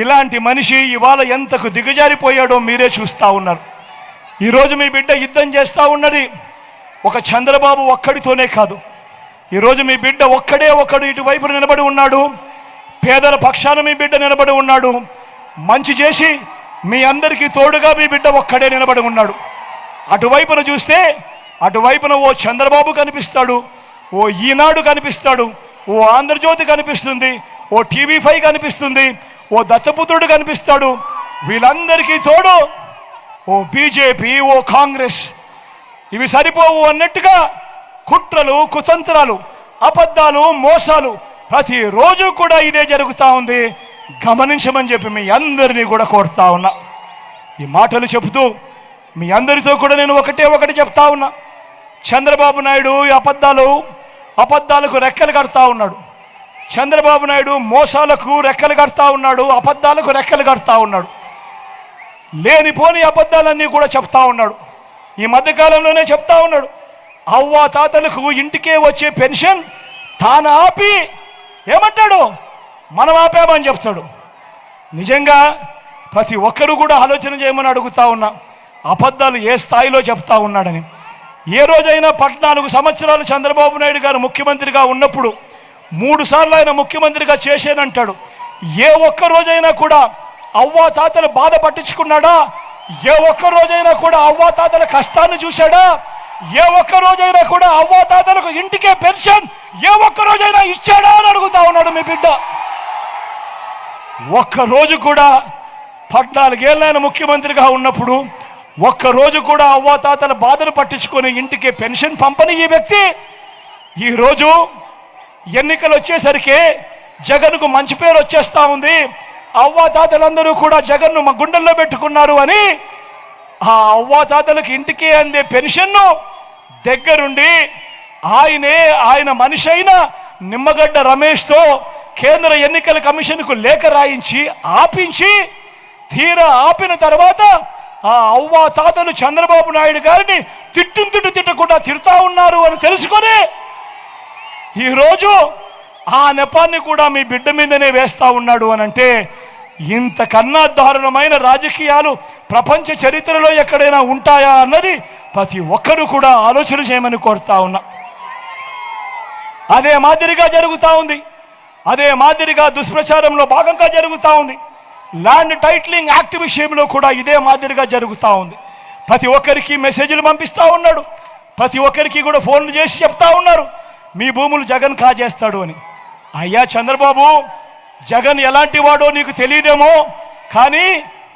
ఇలాంటి మనిషి ఇవాళ ఎంతకు దిగజారిపోయాడో మీరే చూస్తూ ఉన్నారు. ఈరోజు మీ బిడ్డ యుద్ధం చేస్తూ ఉన్నది ఒక చంద్రబాబు ఒక్కడితోనే కాదు. ఈరోజు మీ బిడ్డ ఒక్కడే ఒక్కడు ఇటువైపు నిలబడి ఉన్నాడు. పేదల పక్షాన మీ బిడ్డ నిలబడి ఉన్నాడు. మంచి చేసి మీ అందరికీ తోడుగా మీ బిడ్డ ఒక్కడే నిలబడి ఉన్నాడు. అటువైపున చూస్తే అటువైపున ఓ చంద్రబాబు కనిపిస్తాడు. ఓ ఈనాడు కనిపిస్తాడు. ఓ ఆంధ్రజ్యోతి కనిపిస్తుంది. ఓ టీవీ ఫైవ్ కనిపిస్తుంది. ఓ దత్తపుత్రుడు కనిపిస్తాడు. వీళ్ళందరికీ తోడు ఓ బీజేపీ ఓ కాంగ్రెస్. ఇవి సరిపోవు అన్నట్టుగా కుట్రలు కుతంత్రాలు అబద్ధాలు మోసాలు ప్రతిరోజు కూడా ఇదే జరుగుతూ ఉంది. గమనించమని చెప్పి మీ అందరినీ కూడా కోరుతా ఉన్నా. ఈ మాటలు చెబుతూ మీ అందరితో కూడా నేను ఒకటే ఒకటి చెప్తా ఉన్నా. చంద్రబాబు నాయుడు ఈ అబద్ధాలు అబద్ధాలకు రెక్కలు కడతా ఉన్నాడు. చంద్రబాబు నాయుడు మోసాలకు రెక్కలు కడతా ఉన్నాడు అబద్ధాలకు రెక్కలు కడతా ఉన్నాడు. లేనిపోని అబద్ధాలన్నీ కూడా చెప్తా ఉన్నాడు. ఈ మధ్యకాలంలోనే చెప్తా ఉన్నాడు. అవ్వ తాతలకు ఇంటికే వచ్చే పెన్షన్ తాను ఆపి ఏమంటాడు? మనం ఆపామని చెప్తాడు. నిజంగా ప్రతి ఒక్కరూ కూడా ఆలోచన చేయమని అడుగుతా ఉన్నా అబద్ధాలు ఏ స్థాయిలో చెప్తా ఉన్నాడని. ఏ రోజైనా పద్నాలుగు సంవత్సరాలు చంద్రబాబు నాయుడు గారు ముఖ్యమంత్రిగా ఉన్నప్పుడు మూడు సార్లు ఆయన ముఖ్యమంత్రిగా చేసేనంటాడు. ఏ ఒక్క రోజైనా కూడా అవ్వా తాతలు బాధ పట్టించుకున్నాడా? ఏ ఒక్క రోజైనా కూడా అవ్వా తాతల కష్టాన్ని చూశాడా? ఏ ఒక్క రోజైనా కూడా అవ్వా తాతలకు ఇంటికే పెన్షన్ ఏ ఒక్క రోజైనా ఇచ్చాడా అని అడుగుతా ఉన్నాడు మీ బిడ్డ. ఒక్క రోజు కూడా పద్నాలుగేళ్ళైన ముఖ్యమంత్రిగా ఉన్నప్పుడు ఒక్క రోజు కూడా అవ్వాతాతల బాధలు పట్టించుకొని ఇంటికి పెన్షన్ పంపని ఈ వ్యక్తి. ఈరోజు ఎన్నికలు వచ్చేసరికి జగన్కు మంచి పేరు వచ్చేస్తా ఉంది. అవ్వాతాతలందరూ కూడా జగన్ను మా గుండెల్లో పెట్టుకున్నారు అని ఆ అవ్వాతాతలకు ఇంటికి అందే పెన్షన్ను దగ్గరుండి ఆయనే ఆయన మనిషి అయిన నిమ్మగడ్డ రమేష్తో కేంద్ర ఎన్నికల కమిషన్కు లేఖ రాయించి ఆపించి తీరా ఆపిన తర్వాత ఆ అవ్వా తాతలు చంద్రబాబు నాయుడు గారిని తిట్టు తిట్టు తిట్టకుండా తిడతా ఉన్నారు అని తెలుసుకొని ఈరోజు ఆ నెపాన్ని కూడా మీ బిడ్డ మీదనే వేస్తూ ఉన్నాడు అని అంటే ఇంతకన్నా దారుణమైన రాజకీయాలు ప్రపంచ చరిత్రలో ఎక్కడైనా ఉంటాయా అన్నది ప్రతి ఒక్కరూ కూడా ఆలోచన చేయమని కోరుతా ఉన్నా. అదే మాదిరిగా జరుగుతూ ఉంది. అదే మాదిరిగా దుష్ప్రచారంలో భాగంగా జరుగుతూ ఉంది. ల్యాండ్ టైటిలింగ్ యాక్ట్ విషయంలో కూడా ఇదే మాదిరిగా జరుగుతూ ఉంది. ప్రతి ఒక్కరికి మెసేజ్లు పంపిస్తూ ఉన్నాడు. ప్రతి ఒక్కరికి కూడా ఫోన్లు చేసి చెప్తా ఉన్నారు. మీ భూములు జగన్ కాజేస్తాడు అని. అయ్యా చంద్రబాబు జగన్ ఎలాంటి వాడో నీకు తెలియదేమో కానీ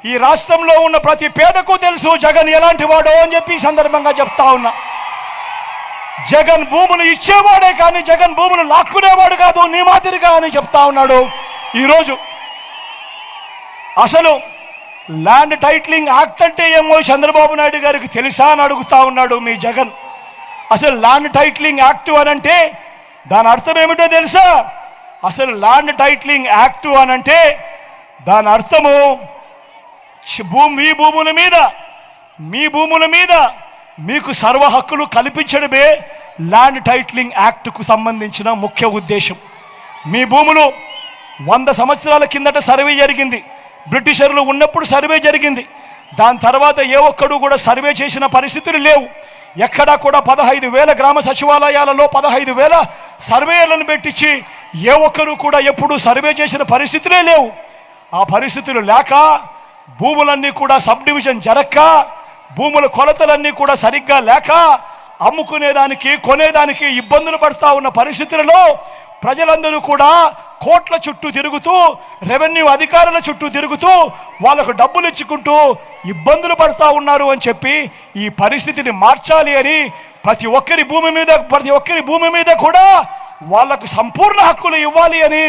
ఈ రాష్ట్రంలో ఉన్న ప్రతి పేదకు తెలుసు జగన్ ఎలాంటి వాడో అని చెప్పి ఈ సందర్భంగా చెప్తా ఉన్నా. జగన్ భూములు ఇచ్చేవాడే కానీ జగన్ భూములు లాక్కునేవాడు కాదు నీ మాదిరిగా అని చెప్తా ఉన్నాడు. ఈరోజు అసలు ల్యాండ్ టైట్లింగ్ యాక్ట్ అంటే ఏమో చంద్రబాబు నాయుడు గారికి తెలుసా అని అడుగుతా ఉన్నాడు మీ జగన్. అసలు ల్యాండ్ టైట్లింగ్ యాక్ట్ అని అంటే దాని అర్థం ఏమిటో తెలుసా? అసలు ల్యాండ్ టైట్లింగ్ యాక్ట్ అని అంటే దాని అర్థము భూమి మీ భూముల మీద మీ భూముల మీద మీకు సర్వ హక్కులు కల్పించడమే ల్యాండ్ టైట్లింగ్ యాక్ట్కు సంబంధించిన ముఖ్య ఉద్దేశం. మీ భూములు వంద సంవత్సరాల కిందట సర్వే జరిగింది. బ్రిటిషర్లు ఉన్నప్పుడు సర్వే జరిగింది. దాని తర్వాత ఏ ఒక్కడు కూడా సర్వే చేసిన పరిస్థితులు లేవు. ఎక్కడా కూడా పదహైదు వేల గ్రామ సచివాలయాలలో పదహైదు వేల సర్వేలను పెట్టించి ఏ ఒక్కరు కూడా ఎప్పుడూ సర్వే చేసిన పరిస్థితులే లేవు. ఆ పరిస్థితులు లేక భూములన్నీ కూడా సబ్ డివిజన్ జరక్క భూముల కొలతలన్నీ కూడా సరిగ్గా లేక అమ్ముకునేదానికి కొనేదానికి ఇబ్బందులు పడుతూ ఉన్న పరిస్థితులలో ప్రజలందరూ కూడా కోట్ల చుట్టూ తిరుగుతూ రెవెన్యూ అధికారుల చుట్టూ తిరుగుతూ వాళ్ళకు డబ్బులు ఇచ్చుకుంటూ ఇబ్బందులు పడుతూ ఉన్నారు అని చెప్పి ఈ పరిస్థితిని మార్చాలి అని ప్రతి ఒక్కరి భూమి మీద ప్రతి ఒక్కరి భూమి మీద కూడా వాళ్ళకు సంపూర్ణ హక్కులు ఇవ్వాలి అని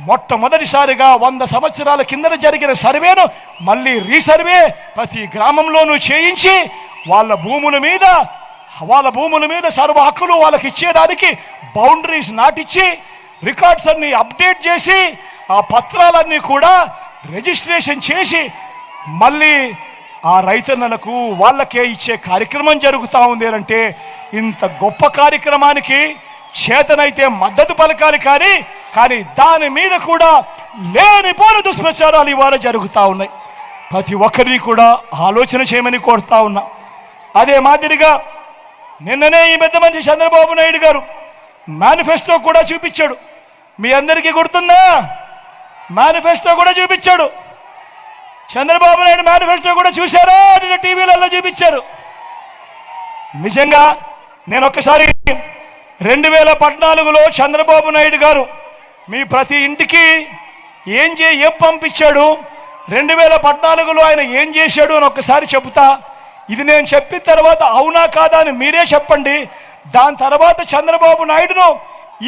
మొట్టమొదటిసారిగా వంద సంవత్సరాల కిందన జరిగిన సర్వేను మళ్ళీ రీసర్వే ప్రతి గ్రామంలోనూ చేయించి వాళ్ళ భూముల మీద వాళ్ళ భూముల మీద సర్వ హక్కులు వాళ్ళకి ఇచ్చేదానికి బౌండరీస్ నాటిచ్చి రికార్డ్స్ అన్ని అప్డేట్ చేసి ఆ పత్రాలన్నీ కూడా రిజిస్ట్రేషన్ చేసి మళ్ళీ ఆ రైతన్నలకు వాళ్ళకే ఇచ్చే కార్యక్రమం జరుగుతూ ఉంది అంటే ఇంత గొప్ప కార్యక్రమానికి చేతనైతే మద్దతు పలకాలి కానీ కానీ దాని మీద కూడా లేనిపోని దుష్ప్రచారాలు ఇవాళ జరుగుతూ ఉన్నాయి. ప్రతి ఒక్కరిని కూడా ఆలోచన చేయమని కోరుతా ఉన్నా. అదే మాదిరిగా నిన్ననే ఈ పెద్ద మంచి చంద్రబాబు నాయుడు గారు మేనిఫెస్టో కూడా చూపించాడు. మీ అందరికీ గుర్తుందా? మేనిఫెస్టో కూడా చూపించాడు. చంద్రబాబు నాయుడు మేనిఫెస్టో కూడా చూశారా? నిన్న టీవీలలో చూపించారు. నిజంగా నేను ఒక్కసారి రెండు వేల పద్నాలుగులో చంద్రబాబు నాయుడు గారు మీ ప్రతి ఇంటికి ఏం చే ఏం పంపించాడు? రెండు వేల పద్నాలుగులో ఆయన ఏం చేశాడు అని ఒక్కసారి చెబుతా. ఇది నేను చెప్పిన తర్వాత అవునా కాదా అని మీరే చెప్పండి. దాని తర్వాత చంద్రబాబు నాయుడును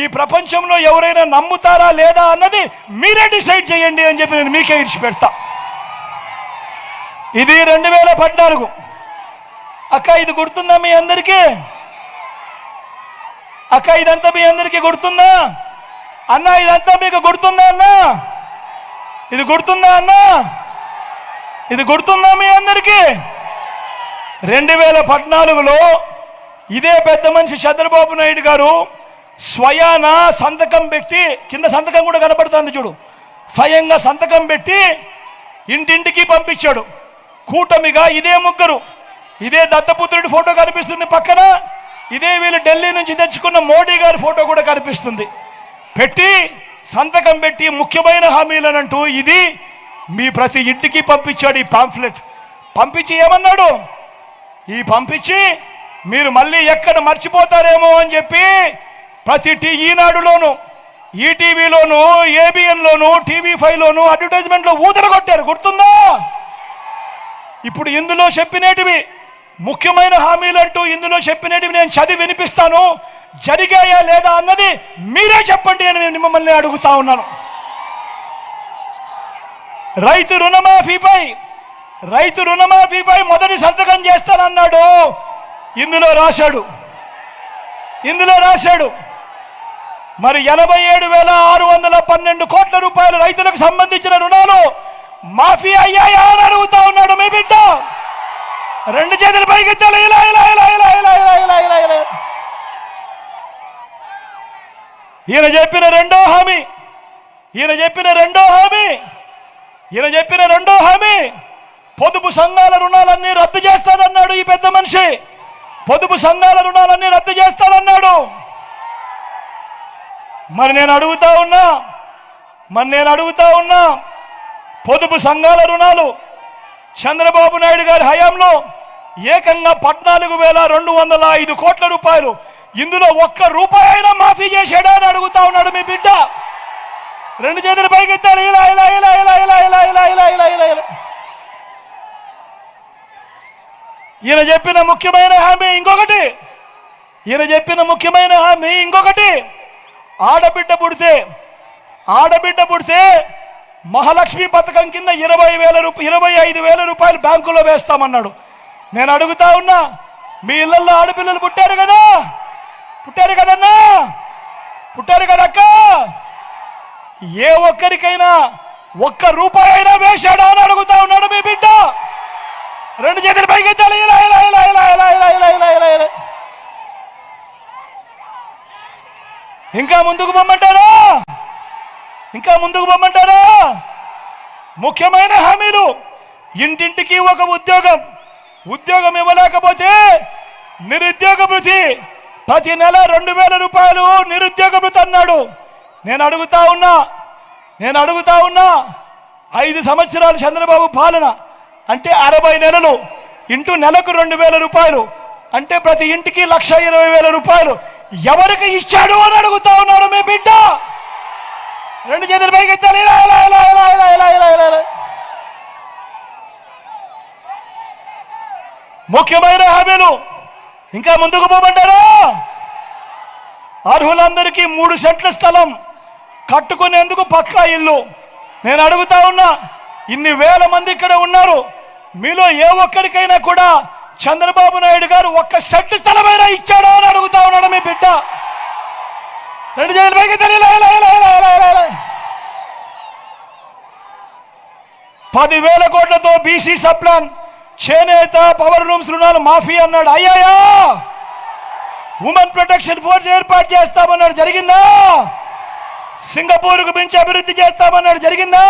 ఈ ప్రపంచంలో ఎవరైనా నమ్ముతారా లేదా అన్నది మీరే డిసైడ్ చేయండి అని చెప్పి నేను మీకే ఇడిచి పెడతా ఇది రెండు వేల పద్నాలుగు. అక్క ఇది గుర్తుందా మీ అందరికీ? అక్క ఇదంతా మీ అందరికీ గుర్తుందా? అన్న ఇదంతా మీకు గుర్తుందా అన్న? ఇది గుర్తుందా అన్న? ఇది గుర్తుందా మీ అందరికీ? రెండు వేల పద్నాలుగులో ఇదే పెద్ద మనిషి చంద్రబాబు నాయుడు గారు స్వయాన సంతకం పెట్టి కింద సంతకం కూడా కనపడుతుంది చూడు. స్వయంగా సంతకం పెట్టి ఇంటింటికి పంపించాడు. కూటమిగా ఇదే ముగ్గురు. ఇదే దత్తపుత్రుడి ఫోటో కనిపిస్తుంది పక్కన. ఇదే వీళ్ళు ఢిల్లీ నుంచి తెచ్చుకున్న మోడీ గారి ఫోటో కూడా కనిపిస్తుంది. పెట్టి సంతకం పెట్టి ముఖ్యమైన హామీలనంటూ ఇది మీ ప్రతి ఇంటికి పంపించాడు ఈ పాంఫ్లెట్ పంపించి ఏమన్నాడు? ఈ పంపించి మీరు మళ్ళీ ఎక్కడ మర్చిపోతారేమో అని చెప్పి ప్రతి టీ ఈనాడులోను ఈటీవీలోను ఏబిఎన్లోను టీవీ ఫైవ్లోను అడ్వర్టైజ్మెంట్లో ఊదరగొట్టారు. గుర్తుందా? ఇప్పుడు ఇందులో చెప్పినేటివి ముఖ్యమైన హామీలంటూ ఇందులో చెప్పినటివి నేను చదివి వినిపిస్తాను. జరిగాయా లేదా అన్నది మీరే చెప్పండి అని నేను మిమ్మల్ని అడుగుతా ఉన్నాను. రైతు రుణమాఫీపై రైతు రుణమాఫీపై మొదటి సంతకం చేస్తానన్నాడు. ఇందులో రాశాడు. ఇందులో రాశాడు. మరి ఎనభై ఏడు వేల ఆరు వందల పన్నెండు కోట్ల రూపాయలు రైతులకు సంబంధించిన రుణాలు మాఫీ అయ్యాయా అని అడుగుతా ఉన్నాడు మీ బిడ్డ. రెండు చేతులు పైకి ఇలా ఇలా ఇలా ఇలా ఇలా ఇలా ఇలా ఇలా ఇలా. ఈయన చెప్పిన రెండో హామీ. ఈయన చెప్పిన రెండో హామీ. ఈయన చెప్పిన రెండో హామీ. పొదుపు సంఘాల రుణాలన్నీ రద్దు చేస్తాడన్నాడు ఈ పెద్ద మనిషి. పొదుపు సంఘాల రుణాలన్నీ రద్దు చేస్తానన్నాడు. మరి నేను అడుగుతా ఉన్నా మరి నేను అడుగుతా ఉన్నా పొదుపు సంఘాల రుణాలు చంద్రబాబు నాయుడు గారి హయాంలో ఏకంగా పద్నాలుగు వేల రెండు వందల ఐదు కోట్ల రూపాయలు ఇందులో ఒక్క రూపాయి అయినా మాఫీ చేశాడా అని అడుగుతా ఉన్నాడు మీ బిడ్డ రెండు చేతులు పైకెత్తాడు ఇలా ఇలా ఇలా ఇలా ఇలా ఇలా ఇలా ఇలా ఇలా ఇలా ఇలా ఈయన చెప్పిన ముఖ్యమైన హామీ ఇంకొకటి ఈయన చెప్పిన ముఖ్యమైన హామీ ఇంకొకటి ఆడబిడ్డ పుడితే ఆడబిడ్డ పుడితే మహాలక్ష్మి పథకం కింద ఇరవై వేల రూపాయ ఇరవై ఐదు వేల రూపాయలు బ్యాంకులో వేస్తామన్నాడు నేను అడుగుతా ఉన్నా మీ ఇళ్ళల్లో ఆడపిల్లలు పుట్టారు కదా పుట్టారు కదన్నా పుట్టారు కదక్క ఏ ఒక్కరికైనా ఒక్క రూపాయి అయినా వేశాడా అని అడుగుతా ఉన్నాడు మీ బిడ్డ రెండు చేతులు పైకి ఇలా ఇలా ఇలా ఇలా ఇలా ఇలా ఇలా ఇలా ఇలా ఇలా ఇంకా ముందుకు పొమ్మంటారా ఇంకా ముందుకు పొమ్మంటారా ముఖ్యమైన హామీలు. ఇంటింటికి ఒక ఉద్యోగం. ఉద్యోగం ఇవ్వలేకపోతే నిరుద్యోగ భృతి ప్రతి నెల రెండు వేల రూపాయలు నిరుద్యోగ భృతి అన్నాడు. నేను అడుగుతా ఉన్నా నేను అడుగుతా ఉన్నా ఐదు సంవత్సరాలు చంద్రబాబు పాలన అంటే అరవై నెలలు. ఇంటూ నెలకు రెండు వేల రూపాయలు. అంటే ప్రతి ఇంటికి లక్ష ఇరవై వేల రూపాయలు. ఎవరికి ఇచ్చాడు అని అడుగుతా ఉన్నాడు మీ బిడ్డ? రెండు చేతులు పైకి ఎత్తాలి. ఇలా ఇలా ఇలా ఇలా ఇలా ఇలా ఇలా ఇలా ఇలా. ముఖ్యమైన హామీలు. ఇంకా ముందుకు పోమంటారా? అర్హులందరికీ మూడు సెంట్ల స్థలం కట్టుకునేందుకు పక్కా ఇల్లు. నేను అడుగుతా ఉన్నా ఇన్ని వేల మంది ఇక్కడ ఉన్నారు. మీలో ఏ ఒక్కరికైనా కూడా చంద్రబాబు నాయుడు గారు ఒక్క సెంటు స్థలమైనా ఇచ్చాడా అని అడుగుతా ఉన్నాడు మీ బిడ్డ. రెండు చేతుల పైకి ఎత్తాలి, పదివేల కోట్లతో బీసీ సప్లాన్ చేనేత పవర్ రూమ్స్ రుణాలు మాఫీ అన్నాడు. అయ్యాయా ఉమెన్ ప్రొటెక్షన్ ఫోర్స్ ఏర్పాటు చేస్తామన్నాడు. జరిగిందా? సింగపూర్కు మించి అభివృద్ధి చేస్తామన్నాడు. జరిగిందా?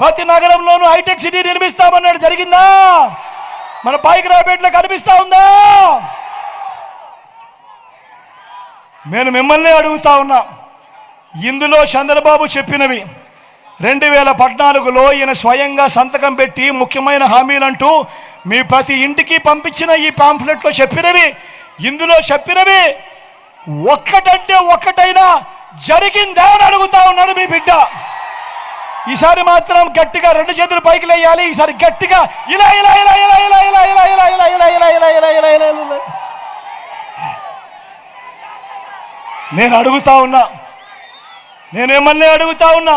ప్రతి నగరంలోనూ హైటెక్ సిటీ నిర్మిస్తామన్నాడు. జరిగిందా? మన పైకి రాబేట్లో కనిపిస్తా ఉందా? నేను మిమ్మల్ని అడుగుతా ఉన్నా. ఇందులో చంద్రబాబు చెప్పినవి. రెండు వేల పద్నాలుగులో ఈయన స్వయంగా సంతకం పెట్టి ముఖ్యమైన హామీలంటూ మీ ప్రతి ఇంటికి పంపించిన ఈ పాంఫ్లెట్లో చెప్పినవి. ఇందులో చెప్పినవి ఒక్కటంటే ఒక్కటైనా జరిగిందా అని అడుగుతా ఉన్నాడు మీ బిడ్డ. ఈసారి మాత్రం గట్టిగా రెండు చేతులు పైకి లేయాలి ఈసారి గట్టిగా ఇలా ఇలా ఇలా ఇలా ఇలా ఇలా ఇలా ఇలా ఇలా ఇలా ఇలా ఇలా ఇలా ఇలా ఇలా ఇలా నేను అడుగుతా ఉన్నా నేనేమన్నా అడుగుతా ఉన్నా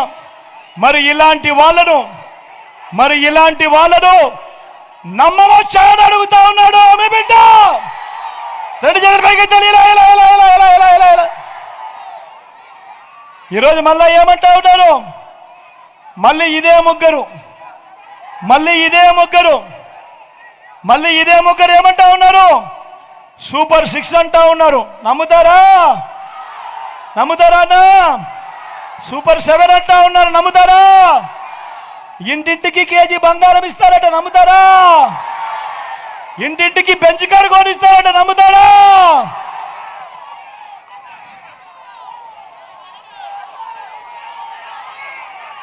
మరి ఇలాంటి వాళ్ళను మరి ఇలాంటి వాళ్ళను నమ్మవచ్చా అని అడుగుతా ఉన్నాడు మీ బిడ్డ రెండు చేతుల పైకి తెలియలా ఇలా ఇలా ఇలా ఇలా ఇలా ఇలా ఇలా ఇలా ఈరోజు మళ్ళీ ఏమంటా ఉంటారు మళ్ళీ ఇదే ముగ్గురు. మళ్ళీ ఇదే ముగ్గురు. మళ్ళీ ఇదే ముగ్గురు ఏమంటా ఉన్నారు? సూపర్ సిక్స్ అంటా ఉన్నారు. నమ్ముతారా? నమ్ముతారా సూపర్ సెవెన్ అంటా ఉన్నారు. నమ్ముతారా? ఇంటింటికి కేజీ బంగారం ఇస్తారట. నమ్ముతారా? ఇంటింటికి బెంచ్ కారు కొనిస్తారట. నమ్ముతారా?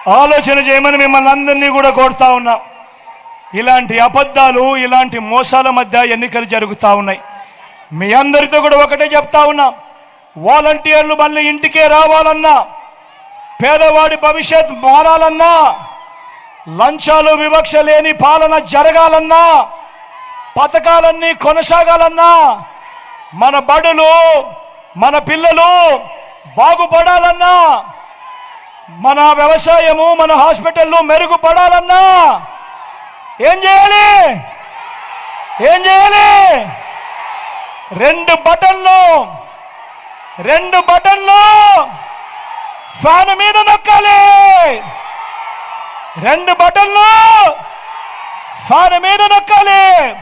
ఆలోచన చేయమని మిమ్మల్ని అందరినీ కూడా కోరుతా ఉన్నా. ఇలాంటి అబద్ధాలు ఇలాంటి మోసాల మధ్య ఎన్నికలు జరుగుతూ ఉన్నాయి. మీ అందరితో కూడా ఒకటే చెప్తా ఉన్నా. వాలంటీర్లు మళ్ళీ ఇంటికే రావాలన్నా పేదవాడి భవిష్యత్ మారాలన్నా లంచాలు వివక్ష లేని పాలన జరగాలన్నా పథకాలన్నీ కొనసాగాలన్నా మన బడులు మన పిల్లలు బాగుపడాలన్నా మన వ్యవసాయము మన హాస్పిటల్లు మెరుగుపడాలన్నా ఏం చేయాలి? ఏం చేయాలి? రెండు బటన్లు రెండు బటన్లు ఫ్యాన్ మీద నొక్కాలి. రెండు బటన్లు ఫ్యాన్ మీద నొక్కాలి.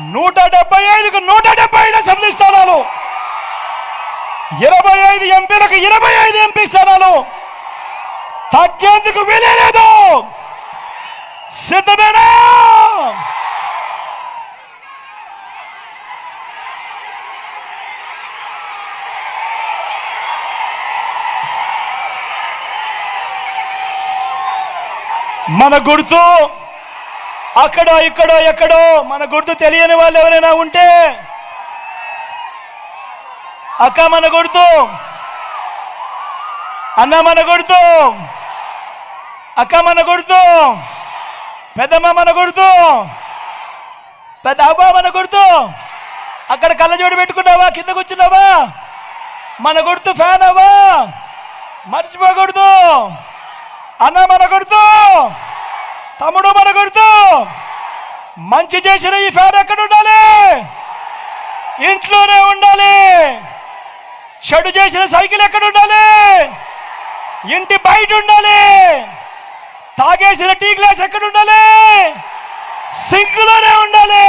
నూట డెబ్బై ఐదుకు నూట డెబ్బై ఐదు అసెంబ్లీ స్థానాలు. ఇరవై ఐదు ఎంపీలకు ఇరవై ఐదు ఎంపీ స్థానాలు. తగ్గేందుకు వీలేదు సిద్ధమేనా? మన గుర్తు అక్కడ ఇక్కడ ఎక్కడో మన గుర్తు తెలియని వాళ్ళు ఎవరైనా ఉంటే అక్క మన గుర్తు అన్న మన గుర్తు. అక్క మన గుర్తు పెద్దమ్మ మన గుర్తు పెద్ద అబ్బా మన గుర్తు అక్కడ కళ్ళజోడు పెట్టుకున్నావా? కింద కూర్చున్నావా? మన గుర్తు ఫ్యాన్ అవ్వా. మర్చిపోకూడదు. అన్న మన గుర్తు తమ్ముడు మన గుర్తు మంచి చేసిన ఈ ఫ్యాన్ ఎక్కడ ఉండాలి? ఇంట్లోనే ఉండాలి. చెడు చేసిన సైకిల్ ఎక్కడ ఉండాలి? ఇంటి బయట ఉండాలి. తాగేసిన టీ గ్లాస్ ఎక్కడ ఉండాలి? సింక్లోనే ఉండాలి.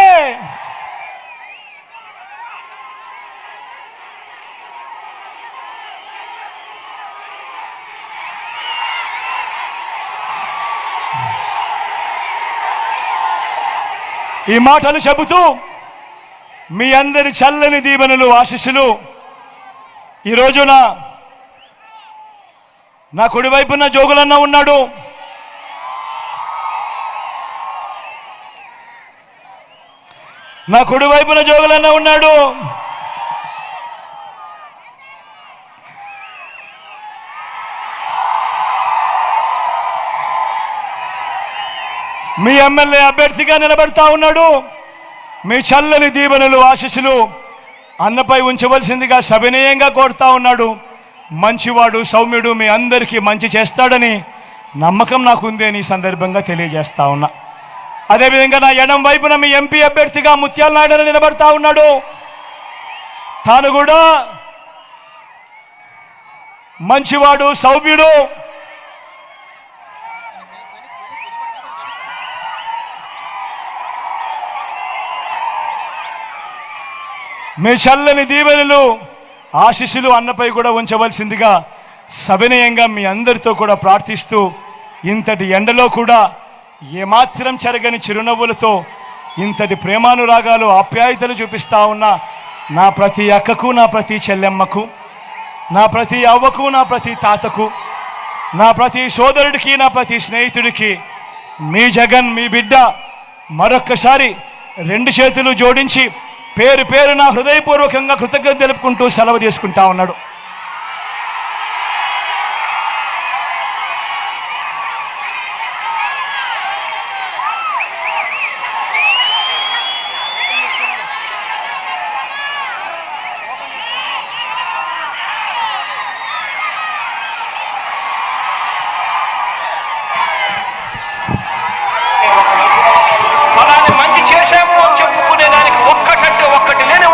ఈ మాటలు చెబుతూ మీ అందరి చల్లని దీవెనలు ఆశీస్సులు ఈ రోజున నా కుడివైపున జోగులన్న ఉన్నాడు. నా కుడివైపున జోగులన్న ఉన్నాడు. మీ ఎమ్మెల్యే అభ్యర్థిగా నిలబడతా ఉన్నాడు. మీ చల్లని దీవెనలు ఆశీస్సులు అన్నపై ఉంచవలసిందిగా సవినయంగా కోరుతా ఉన్నాడు. మంచివాడు సౌమ్యుడు మీ అందరికీ మంచి చేస్తాడని నమ్మకం నాకుంది అని ఈ సందర్భంగా తెలియజేస్తా ఉన్నా. అదేవిధంగా నా ఎడం వైపున మీ ఎంపీ అభ్యర్థిగా ముత్యాల నాయుడు నిలబడతా ఉన్నాడు. తాను కూడా మంచివాడు సౌమ్యుడు. మీ చల్లని దీవెనలు ఆశీస్సులు అన్నపై కూడా ఉంచవలసిందిగా సవినయంగా మీ అందరితో కూడా ప్రార్థిస్తూ ఇంతటి ఎండలో కూడా ఏమాత్రం చెరగని చిరునవ్వులతో ఇంతటి ప్రేమానురాగాలు ఆప్యాయతలు చూపిస్తా ఉన్న నా ప్రతి అక్కకు నా ప్రతి చెల్లెమ్మకు నా ప్రతి అవ్వకు నా ప్రతి తాతకు నా ప్రతి సోదరుడికి నా ప్రతి స్నేహితుడికి మీ జగన్ మీ బిడ్డ మరొక్కసారి రెండు చేతులు జోడించి పేరు పేరు నా హృదయపూర్వకంగా కృతజ్ఞత తెలుపుకుంటూ సెలవు తీసుకుంటా ఉన్నాడు.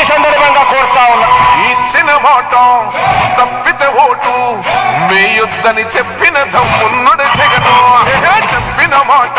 ఈ సందర్భంగా కోరుతా ఉన్నా. ఇచ్చిన మాట తప్పితే ఓటు మీ చెప్పిన దమ్మున్నడు జగను. చెప్పిన మాట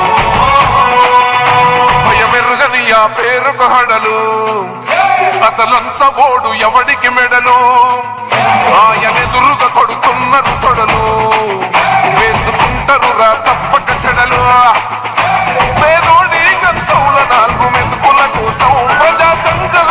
పేరుకు హడలు. అసలంచబోడు ఎవడికి మెడలు? ఆయనెదురుగా కొడుతున్నారు తొడలు. వేసుకుంటారు రా తప్పక చెడలు. పేదోడి కంచౌల నాలుగు మెతుకుల కోసం ప్రజా సంకల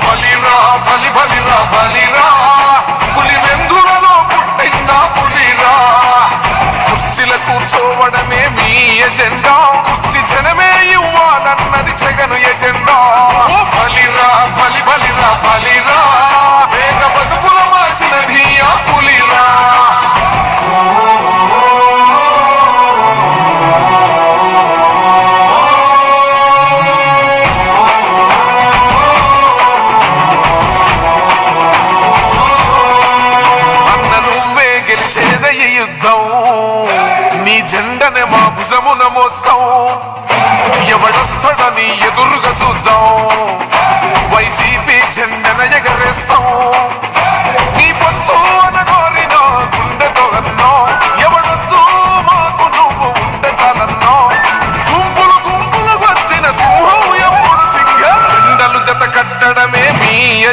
రావడమే మీ ఎజెండా. కుర్చి జనమే ఇవ్వాలన్నది జగను ఎజెండా.